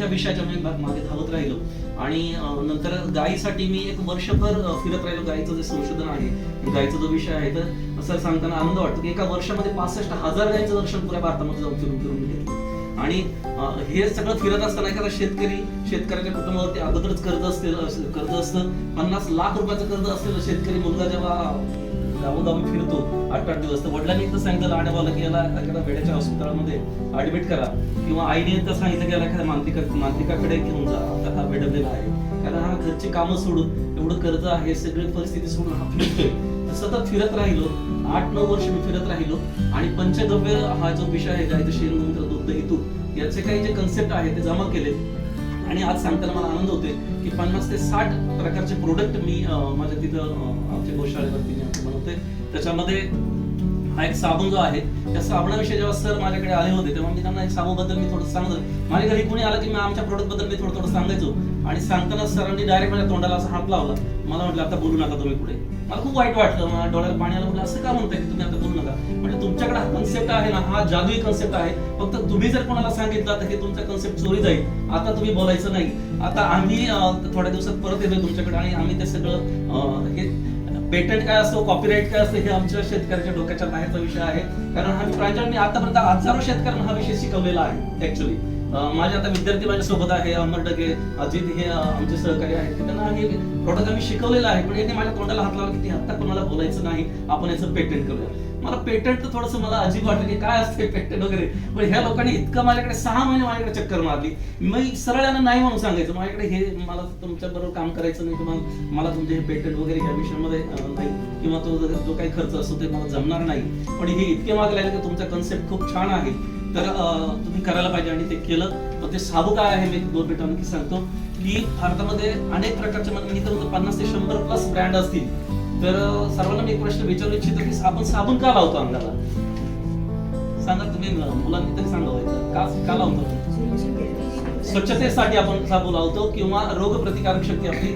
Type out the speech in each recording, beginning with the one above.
ह्या विषयाच्या मी मागे धावत राहिलो. आणि नंतर गायीसाठी मी एक वर्षभर फिरत राहिलो. गायीचं जे संशोधन आहे गायीचा जो विषय आहे तर सर सांगताना आनंद वाटतो की एका वर्षामध्ये पासष्ट हजार गायीचं दर्शन पुऱ्या भारतामध्ये जाऊन फिरून फिरून घेतलं. आणि हे सगळं फिरत असताना एखादा शेतकरी शेतकऱ्याच्या कुटुंबावरती अगोदरच कर्ज असलेलं कर्ज असतं. पन्नास लाख रुपयाचं कर्ज असलेलं शेतकरी मुलगा जेव्हा गावोगावी फिरतो आठ आठ दिवस. तर वडिलांनी एकदा सांगितलं लाडेवाला की याला एखाद्या वेड्याच्या हॉस्पिटलमध्ये ऍडमिट करा. किंवा आईने एकदा सांगितलं की याला एखाद्या मानतिका मानतिकाकडे घेऊन जा. आता हा वेडवलेला आहे. कारण हा घरची कामं सोडून एवढं कर्ज आहे सगळी परिस्थिती सोडून हा फिरतोय. तर सतत फिरत राहिलो. आठ नऊ वर्ष मी फिरत राहिलो. आणि पंचगव्य हा जो विषय आहे गायचं शेणमूत्र दुग्ध हेतू याचे काही जे कन्सेप्ट आहे ते जमा केले आणि आज सांगताना मला आनंद होते की पन्नास ते साठ प्रकारचे प्रोडक्ट मी माझ्या तिथं आमच्या गोशाळेवरती बनवते त्याच्यामध्ये हा एक साबण जो आहे त्या साबणाविषयी जेव्हा सर माझ्याकडे आले होते तेव्हा मी त्यांना एक साबणाबद्दल मी थोडं सांगितलं माझ्या घरी कोणी आलं की मी आमच्या प्रोडक्टबद्दल मी थोडं थोडं सांगायचो. आणि सांगताना सरांनी डायरेक्ट माझ्या तोंडाला असा हात लावला. मला म्हटलं आता बोलू नका तुम्ही पुढे. मला खूप वाईट वाटलं. मला डोळ्याला पाणी आलं म्हटलं असं का म्हणताय की तुम्ही आता बोलू नका? म्हणजे तुमच्याकडे हा कन्सेप्ट आहे ना हा जादुई कन्सेप्ट आहे. फक्त तुम्ही जर कोणाला सांगितलं तर हे तुमचा कन्सेप्ट चोरी जाईल. आता तुम्ही बोलायचं नाही. आता आम्ही थोड्या दिवसात परत येतोय तुमच्याकडे आणि आम्ही ते सगळं हे पेटंट काय असतो कॉपीराईट काय असतं हे आमच्या शेतकऱ्याच्या डोक्याच्या बाहेरचा विषय आहे. कारण आम्ही प्रांजळ आतापर्यंत हजारो शेतकऱ्यांना हा विषय शिकवलेला आहे ऍक्च्युली माझे आता विद्यार्थी माझ्या सोबत आहे अमर डगे अजित हे आमचे सहकारी आहेत. त्यांना हे प्रोडक्ट आम्ही शिकवलेलं आहे पण यांनी माझ्या तोंडाला हात लावला की आता कोणाला बोलायचं नाही आपण याचं पेटंट करूया. मला पेटंट तर थोडस मला अजीब वाटलं की काय असते पेटंट वगैरे. पण ह्या लोकांनी इतकं माझ्याकडे सहा महिने माझ्याकडे चक्कर मारली. मी सरळ यांना नाही म्हणून सांगायचं माझ्याकडे हे मला तुमच्या बरोबर काम करायचं नाही किंवा मला तुमचे हे पेटंट वगैरे ह्या विषयामध्ये नाही किंवा तो जो- जो काही खर्च असतो ते मला जमणार नाही. पण हे इतके मागे लागले की तुमचा कन्सेप्ट खूप छान आहे. तर तुम्ही करायला पाहिजे आणि ते केलं. तर ते साबू काय आहे मी दोन मिनिटांनी की सांगतो की भारतामध्ये अनेक प्रकारचे म्हणजे मी तर पन्नास ते शंभर प्लस ब्रँड असतील. तर सर्वांना मी एक प्रश्न विचारू इच्छितो की आपण साबण का लावतो अंगाला? सांगा तुम्ही मुलांनी तरी सांगावं का का लावतो? स्वच्छतेसाठी. आपण साबू लावतो किंवा रोग प्रतिकारक शक्ती आपली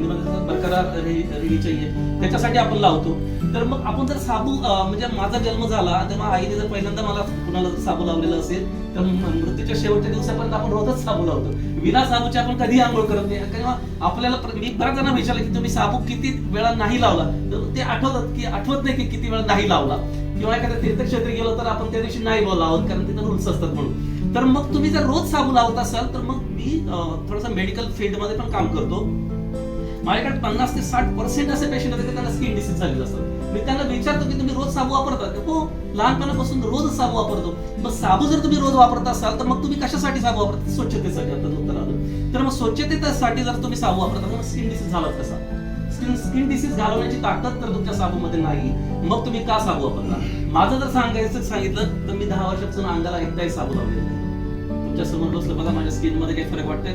हिंदीमध्ये बरकरार राहिली चाहिए. त्याच्यासाठी आपण लावतो. तर मग आपण जर साबू म्हणजे माझा जन्म झाला तेव्हा आईने जर पहिल्यांदा मला कुणाला जर साबू लावलेला असेल तर मृत्यूच्या शेवटच्या दिवसापर्यंत आपण रोजच साबू लावतो. विना साबूची आपण कधी आंघोळ करत नाही. किंवा आपल्याला मी बऱ्याच जणांना विचारलं की तुम्ही साबू किती वेळा नाही लावला? तर ते आठवतात की आठवत नाही की किती वेळा नाही लावला. किंवा एखाद्या तीर्थक्षेत्री गेलो तर आपण त्या दिवशी नाही लावत कारण तिथं रूल्स असतात म्हणून. तर मग तुम्ही जर रोज साबू लावत असाल तर मग मी अं, थोडंसं मेडिकल फील्डमध्ये पण काम करतो. माझ्याकडे पन्नास ते साठ पर्सेंट असे पेशंट होते त्यांना स्किन डिसीज झालेलं असतात मी त्यांना विचारतो की तुम्ही रोज साबू वापरता? हो लहानपणापासून रोज साबू वापरतो. मग साबू जर तुम्ही रोज वापरत असाल तर मग तुम्ही कशासाठी साबू वापरता? स्वच्छतेसाठी आता उत्तर आलं. तर मग स्वच्छतेसाठी जर तुम्ही साबू वापरता मग स्किन डिसीज झाला कसा? स्किन स्किन डिसीज घालवण्याची ताकद तर तुमच्या साबूमध्ये नाही. मग तुम्ही का साबू वापरता माझं जर सांगायचं सांगितलं तर मी दहा वर्षापासून अंगाला एकदाही साबू लावलेला तुमच्यासमोर बसलं बघा माझ्या स्किनमध्ये काही फरक वाटतंय?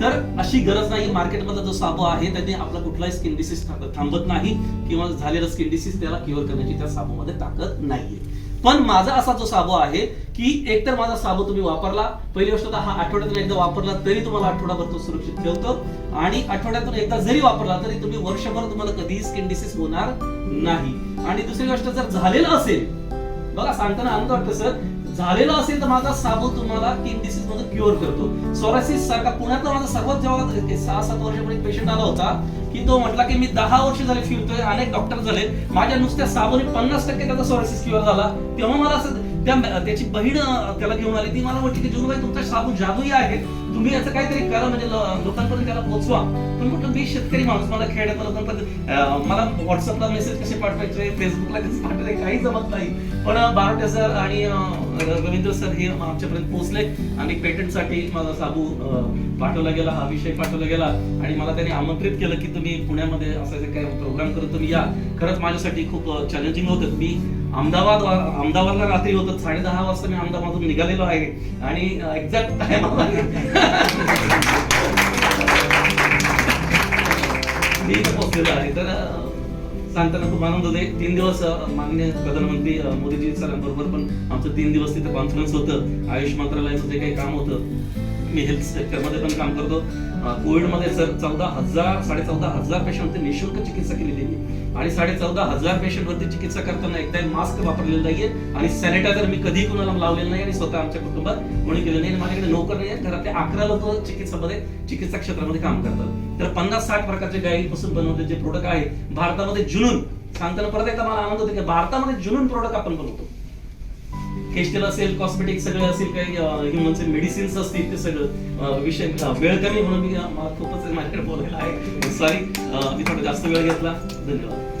तर अशी गरज नाही मार्केटमधला जो साबू आहे त्याने आपला कुठलाही स्किन डिसीज थांबत नाही किंवा झालेला स्किन डिसीज त्याला क्युअर करण्याची त्या साबूमध्ये ताकद नाहीये. पण माझा असा जो साबू आहे की एकतर माझा साबू तुम्ही वापरला पहिली गोष्ट हा आठवड्यातून एकदा वापरला तरी तुम्हाला आठवडाभर तो सुरक्षित ठेवतो. आणि आठवड्यातून एकदा जरी वापरला तरी तुम्ही वर्षभर तुम्हाला कधीही स्किन डिसीज होणार नाही. आणि दुसरी गोष्ट जर झालेलं असेल बघा सांगताना आनंद वाटतं सर. झालेलं असेल तर माझा साबू तुम्हाला किन डिसीजमध्ये क्युअर करतो. सोरासिस सारखा पुण्यातला माझा सर्वात जेव्हा सहा सात वर्षापूर्वी पेशंट आला होता की तो म्हटला की मी दहा वर्ष झाले फिरतोय अनेक डॉक्टर झाले माझ्या नुसत्या साबूने पन्नास टक्के त्याचा सोरासिस क्युअर झाला. तेव्हा मला असं त्या त्याची बहीण त्याला घेऊन आली. ती मला म्हटली की जुनूबाई तुमचा साबू जादूही आहे. तुम्ही याचं काहीतरी करा म्हणजे लोकांपर्यंत त्याला पोहोचवा. पण म्हटलं मी शेतकरी माणूस. मला खेड्यात लोकांपर्यंत मला व्हॉट्सअपला मेसेज कसे पाठवायचे? फेसबुकला कसे पाठवायचे? काही जमत नाही. पण बारोटे सर आणि रवींद्र सर हे आमच्यापर्यंत पोहोचले आणि पेटंटसाठी माझा साबू पाठवला गेला. हा विषय पाठवला गेला आणि मला त्यांनी आमंत्रित केलं की तुम्ही पुण्यामध्ये असायचे काय प्रोग्राम करत तुम्ही या. खरंच माझ्यासाठी खूप चॅलेंजिंग होतं. मी अहमदाबाद अहमदाबादला रात्री होतं. साडे दहा वाजता मी अहमदाबादून निघालेलो आहे. आणि एक्झॅक्ट टाइम मी पोहोचलेलो आहे. तर सांगताना खूप आनंद होते तीन दिवस माननीय प्रधानमंत्री मोदीजी सरांबरोबर पण आमचं तीन दिवस तिथं कॉन्फरन्स होतं. आयुष मंत्रालयाचं जे काही काम होतं. मी हेल्थ सेक्टरमध्ये पण काम करतो. कोविडमध्ये सर चौदा हजार साडे चौदा हजार पेशंट निशुल्क चिकित्सा केलेली आहे आणि साडे चौदा हजार पेशंटवरती चिकित्सा करताना एकदा मास्क वापरलेला नाहीये. आणि सॅनिटायझर मी कधी कुणाला लावलेलं नाही आणि स्वतः आमच्या कुटुंबात कोणी केलं नाही. आणि माझ्याकडे नोकर नाही आहेत. घरातले अकरा लोक चिकित्सामध्ये चिकित्सा क्षेत्रामध्ये काम करतात. तर पन्नास साठ प्रकारचे गायीपासून बनवले जे प्रोडक्ट आहे भारतामध्ये जुनून सांगताना परत एकदा मला आनंद होतो की भारतामध्ये जुनून प्रोडक्ट आपण बनवतो. फेशियल असेल कॉस्मेटिक सगळं असेल काही ह्युमनचे मेडिसिन्स असतील ते सगळं विषय वेळ कमी म्हणून मी खूपच माझ्याकडे बोलायला आहे. सॉरी मी थोडा जास्त वेळ घेतला. धन्यवाद.